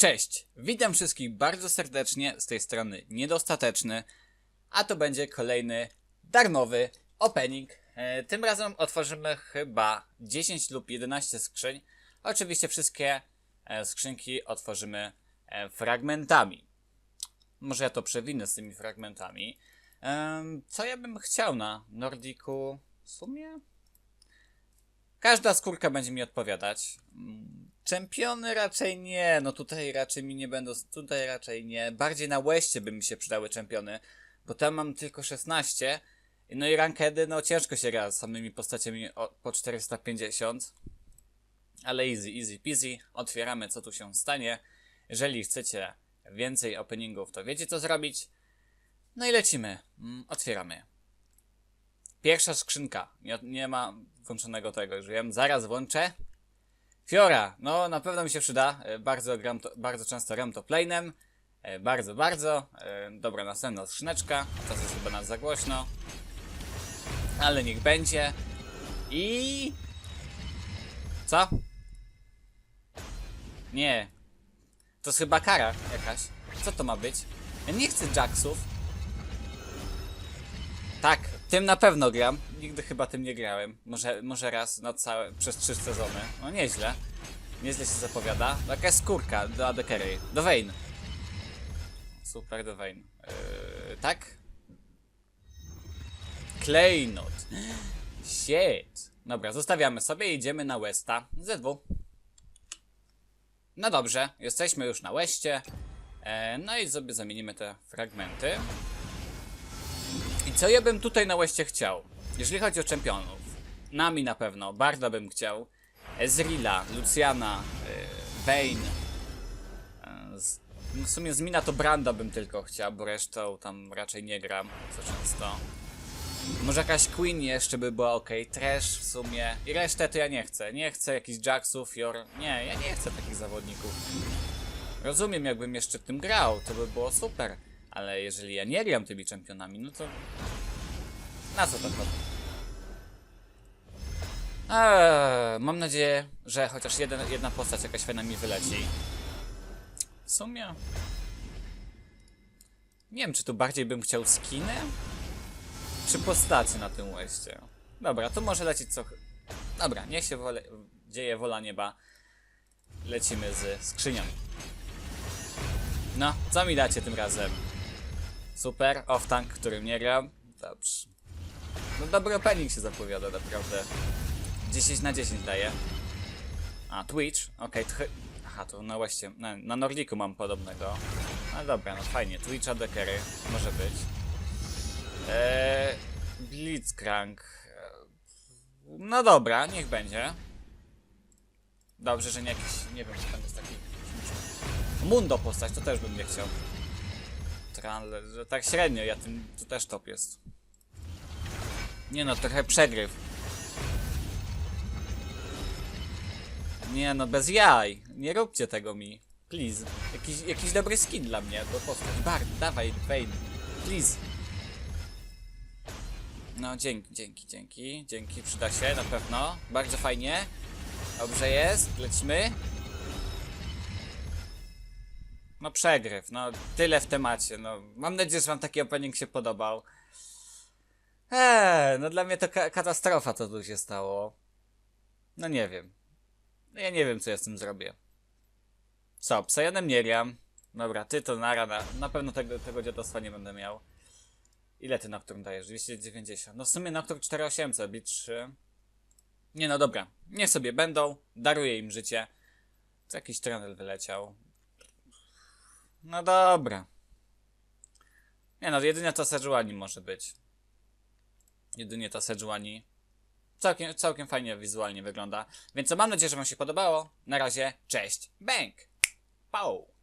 Cześć, witam wszystkich bardzo serdecznie z tej strony Niedostateczny, a to będzie kolejny darmowy opening. E, tym razem otworzymy chyba 10 lub 11 skrzyń. Oczywiście wszystkie e, skrzynki otworzymy e, fragmentami. Może ja to przewinę z tymi fragmentami. Co ja bym chciał na Nordiku? W sumie Każda skórka będzie mi odpowiadać. Czempiony raczej nie, no tutaj raczej mi nie będą, tutaj raczej nie. Bardziej na Westie by mi się przydały czempiony, bo tam mam tylko 16. No i rankedy, no ciężko się gra z samymi postaciami o, po 450. Ale easy, easy peasy. Otwieramy, co tu się stanie. Jeżeli chcecie więcej openingów, to wiecie co zrobić. No i lecimy. Mm, Otwieramy. Pierwsza skrzynka. Nie, nie ma włączonego tego, już wiem. Zaraz włączę. Fiora. No, na pewno mi się przyda. E, Bardzo, gram to, bardzo często gram to planem. E, Bardzo, bardzo. E, Dobra, następna skrzyneczka. Czas jest chyba nas za głośno. Ale niech będzie. I... Co? Nie. To jest chyba kara jakaś. Co to ma być? Ja nie chcę jacksów. Tak, tym na pewno gram. Nigdy chyba tym nie grałem. Może, może raz na całe, przez trzy sezony. No nieźle. Nieźle się zapowiada. Taka skórka do Adekery. Do Vayne. Super, do Vayne. Yy, tak? Klejnot. Shit. Dobra, zostawiamy sobie i idziemy na Westa. ZW. No dobrze, jesteśmy już na Westie. E, no i sobie zamienimy te fragmenty. I co ja bym tutaj na Westie chciał? Jeżeli chodzi o czempionów, Nami na pewno, Barda bym chciał, Ezreala, Luciana, Vayne. Yy, z, no w sumie z Mina to Branda bym tylko chciał, bo resztą tam raczej nie gram za często. Może jakaś Queen jeszcze by była ok, Trash w sumie. I resztę to ja nie chcę. Nie chcę jakichś Jacksów, Yor. Nie, ja nie chcę takich zawodników. Rozumiem, jakbym jeszcze tym grał, to by było super. Ale jeżeli ja nie gram tymi czempionami, no to... Na co to chodzi? Eee, mam nadzieję, że chociaż jeden, jedna postać jakaś fajna mi wyleci. W sumie... Nie wiem, czy tu bardziej bym chciał skiny? Czy postacie na tym łeście? Dobra, to może lecieć co... Dobra, niech się wole... dzieje wola nieba. Lecimy z skrzynią. No, co mi dacie tym razem? Super, off-tank, którym nie gram. Dobrze. No dobry opening się zapowiada, naprawdę. 10 na 10 daje. A, Twitch, okej, okay, Aha, to na właśnie, na, na Nordiku mam podobnego. No dobra, no fajnie, Twitcha Dekery, może być. Eee, Blitzcrank. No dobra, niech będzie. Dobrze, że nie jakiś, nie wiem, czy tam jest taki... Mundo postać, to też bym nie chciał. Tranle, że tak średnio, ja tym, tu też top jest. Nie no, trochę przegryw. Nie no, bez jaj. Nie róbcie tego mi. Please. Jakiś, jakiś dobry skin dla mnie, bo postać. Bard, dawaj, Vayne. Please. No, dzięki, dzięki, dzięki. Dzięki, przyda się, na pewno. Bardzo fajnie. Dobrze jest, lecimy. No przegryw, no tyle w temacie, no. Mam nadzieję, że wam taki opening się podobał. Eee, no dla mnie to ka katastrofa, co tu się stało. No nie wiem. No ja nie wiem, co ja z tym zrobię. Co, Psajonem nie gram. Dobra, ty to nara, na, na pewno tego, tego dziadostwa nie będę miał. Ile ty Nocturne dajesz? 290. No w sumie Nocturne 4800, bit 3. Nie no dobra, niech sobie będą, daruję im życie. Co jakiś trener wyleciał. No dobra. Nie no, jedynie ta Sejuani może być. Jedynie ta Sejuani. Całkiem, całkiem fajnie wizualnie wygląda. Więc mam nadzieję, że wam się podobało. Na razie, cześć, bęk! Pau!